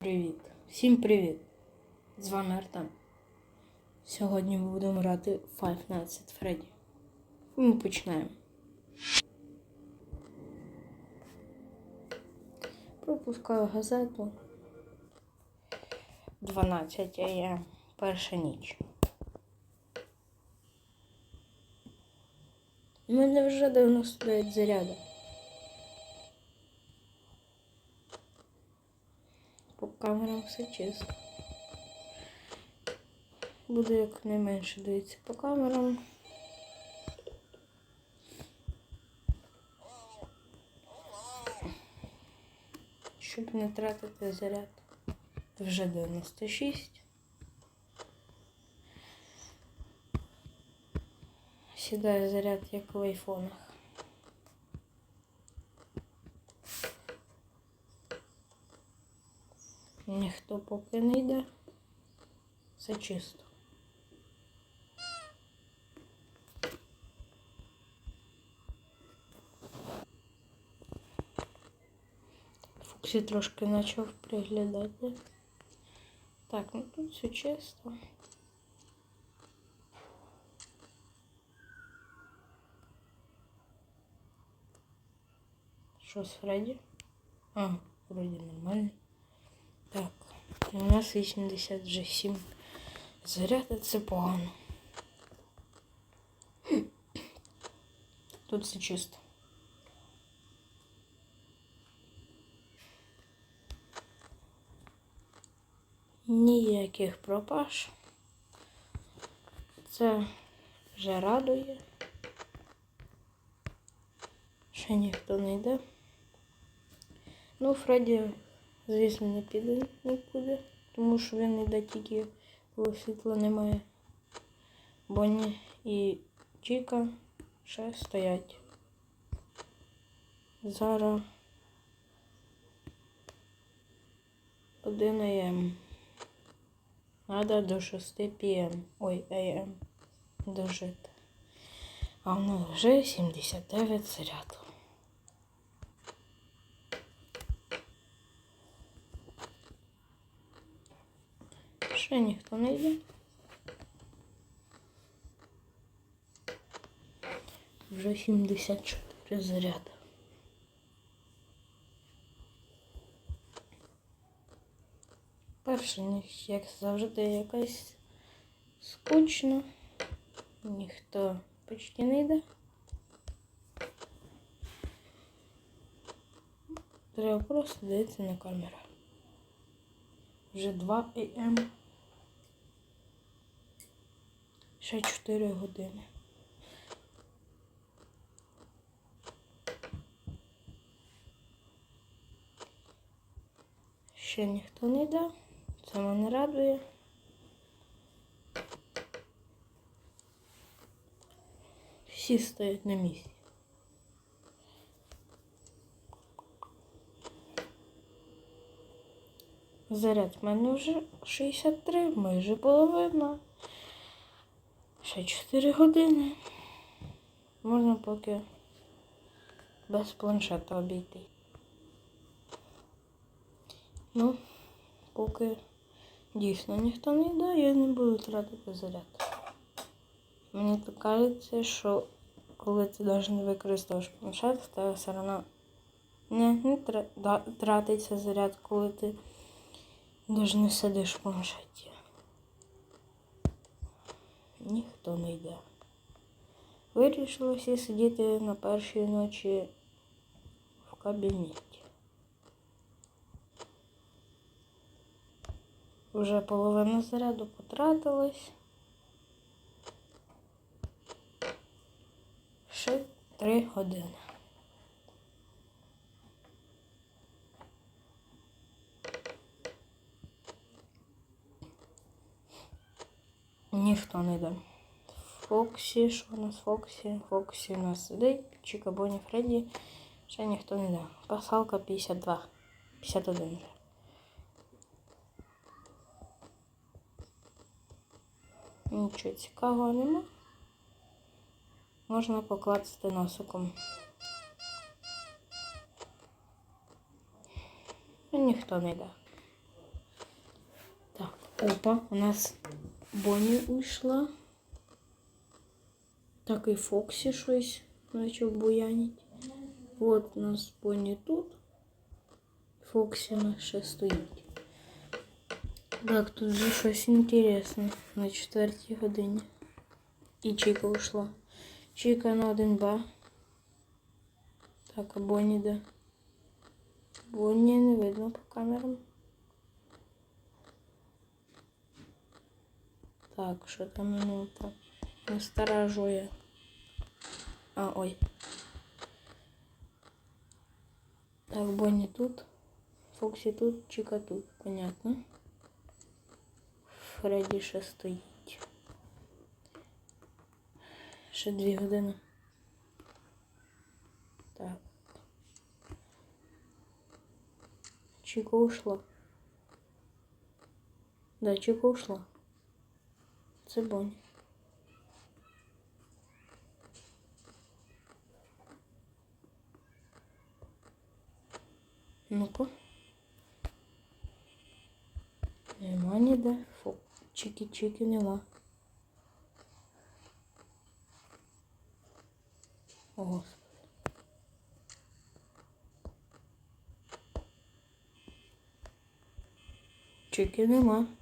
Привіт! Всім привіт! З вами Артем. Сьогодні ми будемо грати Five Nights at Freddy. Ми починаємо. Пропускаю газету. 12 АМ. Перша ніч. У мене вже 99 зарядів. По камерам все чисто. Буду якнайменше дивитися по камерам. Щоб не тратити заряд. Вже 96. Сідає заряд, як в айфонах. Ніхто поки не йде. Все чисто. Фуксі трошки почав приглядати. Так, ну тут все чисто. Що з Фредді? А, вроді нормально. Так, у нас 80 вже 7 заряд, це погано. Тут все чисто. Ніяких пропаж. Це вже радує. Ще ніхто не йде. Ну, Фредді, звісно, не піде нікуди, тому що він йде тільки, коли світла немає. Бонні і Чіка ще стоять. Зараз 1 АМ. Надо до 6 ПМ. Ой, АМ. Дожити. А в нас вже 79 заряду. Ще ніхто не йде. Вже 74 заряди. Перша ніч, як завжди, якась скучна. Ніхто почти не йде. Треба просто дивитися на камеру. Вже 2 АМ. Ще 4 години. Ще ніхто не йде. Це мене радує. Всі стоять на місці. Заряд в мене вже 63, майже половина. Ще 4 години. Можна поки без планшета обійти. Ну, поки дійсно ніхто не йде, я не буду тратити заряд. Мені так кажеться, що коли ти навіть не використовуєш планшет, в тебе все одно не, не тратиться заряд, коли ти навіть не сидиш в планшеті. Ніхто не йде. Вирішили всі сидіти на першій ночі в кабінеті. Вже половина заряду потратилась. Ще три години. Ніхто не йде. Фоксі, що у нас Фоксі? Фоксі у нас сидить, Чіка Боні Фредді. Ще ніхто не йде. Пасалка 52. 51. Нічого цікавого нема. Можна покласти носиком. Ну, ніхто не йде. Так, Опа, у нас Бонні уйшла. Так і Фоксі щось почав буянить. От у нас Бонні тут. Фоксі у нас ще стоїть. Так, тут же щось інтересне на четвертій годині. І Чіка ушла. Чіка на 1Б. Так, а Бонні де? Бонні не видно по камерам. Так, що там минута? Насторажує. А, ой. Так, Бонні тут. Фоксі тут, Чіка тут. Понятно. Фредді ще стоїть. Ще дві години. Так. Чіка ушла. Да, Чіка ушла. Це Бонні. Ну-ка. Нема ніде. Фу. Чики-чики нема. О, Господи. Чики нема.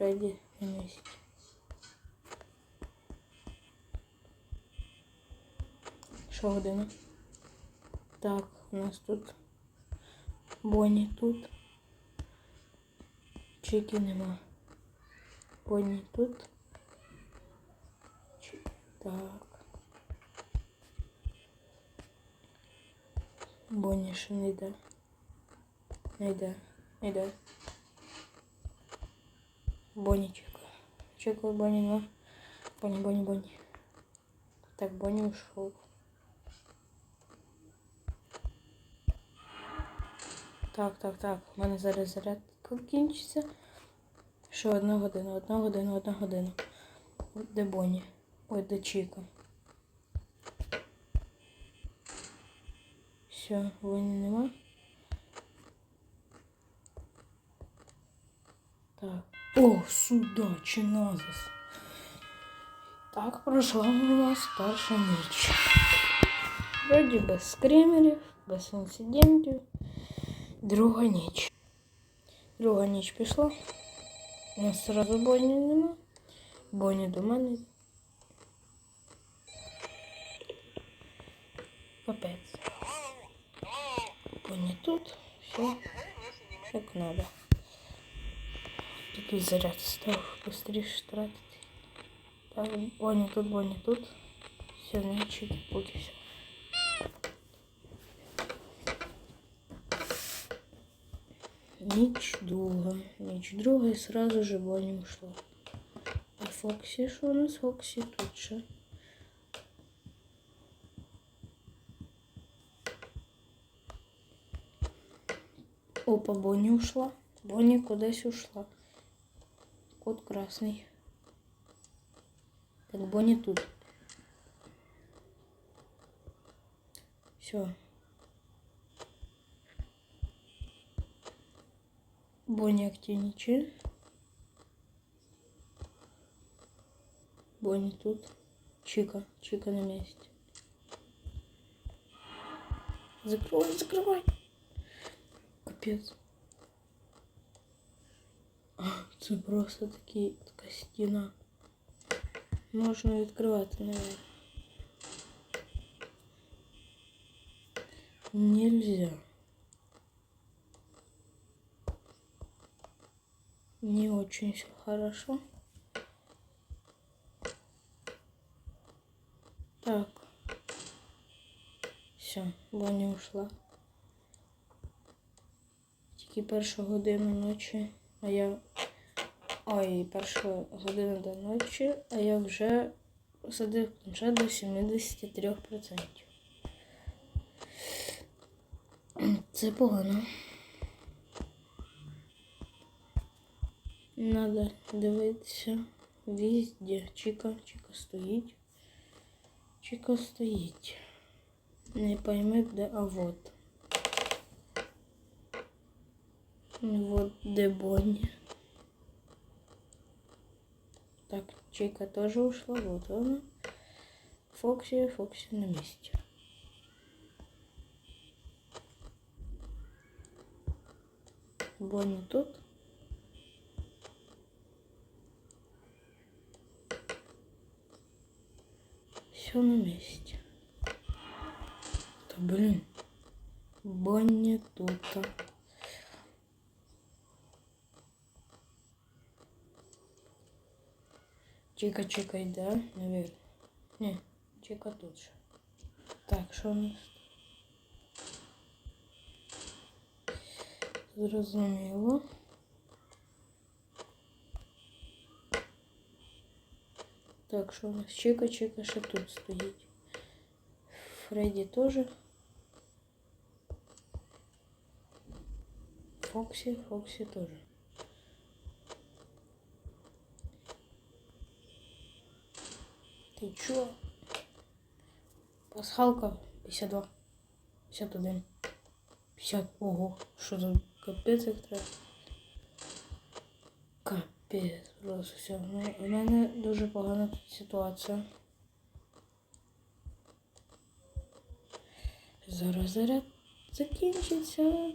Фредді на місці. Що година? Так, у нас тут Бонні тут. Чики нема. Бонні тут. Чик. Так. Бонні ще не йде. Не йде. Не йде. Бонні чекаю. Чекаю Бонні нема. Бонні, Бонні, Бонні. Так, Бонні ушел. Так, так, так. У мене зараз зарядка кінчиться. Ще одна година, одна година, одна година. Де Бонні? Ой, де Чіка. Все, Бонні нема. Так. О, сюда, чи назас. Так, пройшла у нас перша ніч. Вроді без скримерів, без інцидентів. Друга ніч. Друга ніч пішла. У нас сразу Бонні нема. Бонні до мене. Капець. Бонні тут. Все як надо. Такий заряд став быстріше тратити. Так, Бонні тут, Бонні тут. Все, значить, поки все. Ніч друга. Ніч друга і сразу же Бонні ушла. А Фоксі, що у нас Фоксі тут ще? Опа, Бонні ушла. Бонні кудись ушла. Кот красний. Так, Бонні тут. Все. Бонні активничает. Бонни тут. Чика. Чика на месте. Закрывай, закрывай. Капец. А, це просто такі, така стіна. Можна відкривати, наверное. Нельзя. Не очень все хорошо. Так. Все, Боня ушла. Тільки перша година ночі, а я... Ой, перша година до ночі, а я вже посадив планшет до 73%. Це погано. Надо дивитися везде. Чіка, Чіка стоїть. Чіка стоїть. Не пойме де, а вот. Вот де Бонни. Так, Чика тоже ушла. Вот она. Фокси, Фокси на месте. Бонни тут. Все на месте. Да блин. Бонни тут. Чика, чика, да, наверное. Не, чика тут же. Так, що у нас? Зрозуміло. Так, що у нас? Чика, чика, ще тут стоїть. Фредді теж. Фоксі, Фоксі теж. Чо? Пасхалка 52. 51. 50. Ого, що за капець як треба. Капець, просто все. Ну, у мене дуже погана тут ситуація. Зараз заряд закінчиться.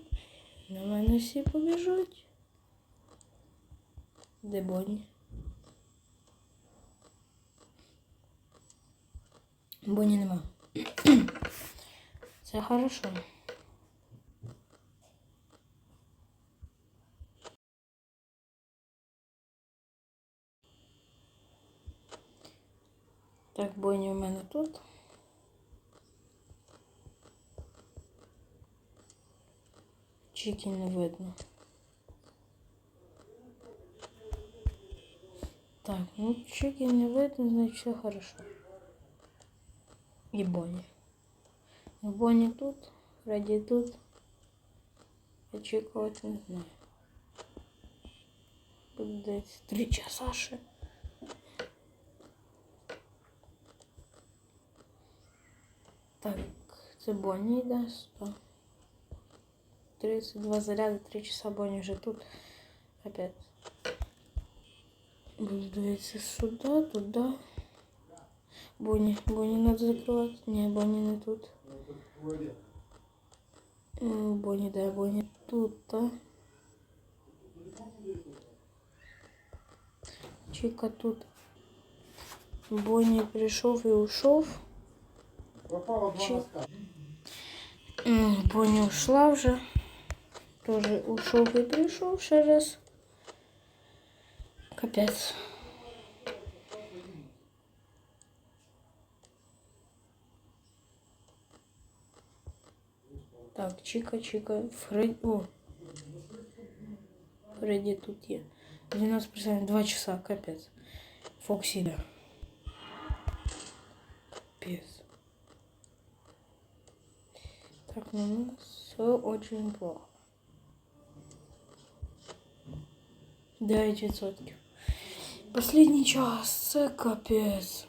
На мене всі побіжуть. Де Бонні? Бонні нема. Це хорошо. Так, Бонні у мене тут. Чики не видно. Так, ну чики не видно, значит все хорошо. И Бонни. Бонни тут, Фредди тут. А вот не знаю. Тут десь три часа ще. Так, це Бонні йде. Сто. 32 заряда, 3 часа Бонни уже тут. Опять. Буду дивитися сюди, туди. Бонні, Бонні надо закривати. Ні, Бонні не тут. М, Бонні, де Бонні тут, та. Чика тут. Бонні прийшов і ушов. Пропала два Чи- носка. М, Бонні ушла вже. Тоже ушов і прийшов ще раз. Капець. Так, Чика, Чика, Фредді. О. Фредді тут є. 12%, 2 часа, капець. Фоксі, да. Капець. Так, ну у нас все очень плохо. 9%. Последний час, це капець.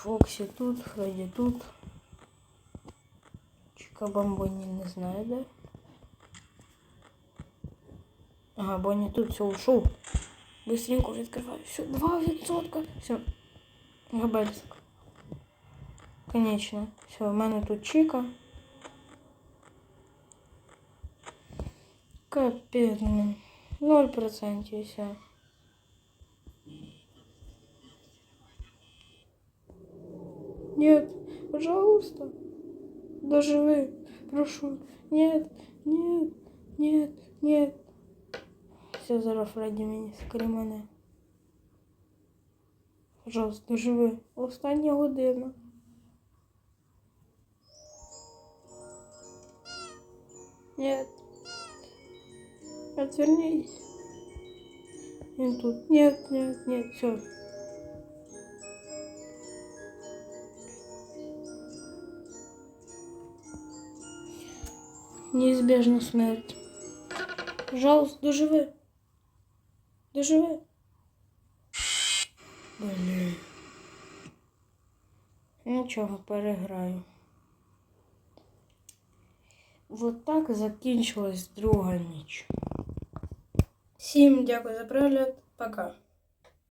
Фоксі тут, Фредді тут. Чика Бомбоні не знаю, де. Ага, Бонні тут все ушел. Быстренько відкриваю. Все, 2%. Все. Габельск. Конечно. Все, у мене тут Чика. Капець, блин. 0% і все. Нет, пожалуйста. Доживи. Прошу. Нет, нет, нет, нет. Все, зараз Фредді мені скорі мене. Пожалуйста, доживи. Остання година. Нет. Отвернись. Він тут. Нет, нет, нет, все. Неизбежна смерть. Пожалуйста, доживи. Доживи. Блин. Ну нічого, переграю. От так закінчилась друга ніч. Всім дякую за перегляд. Пока.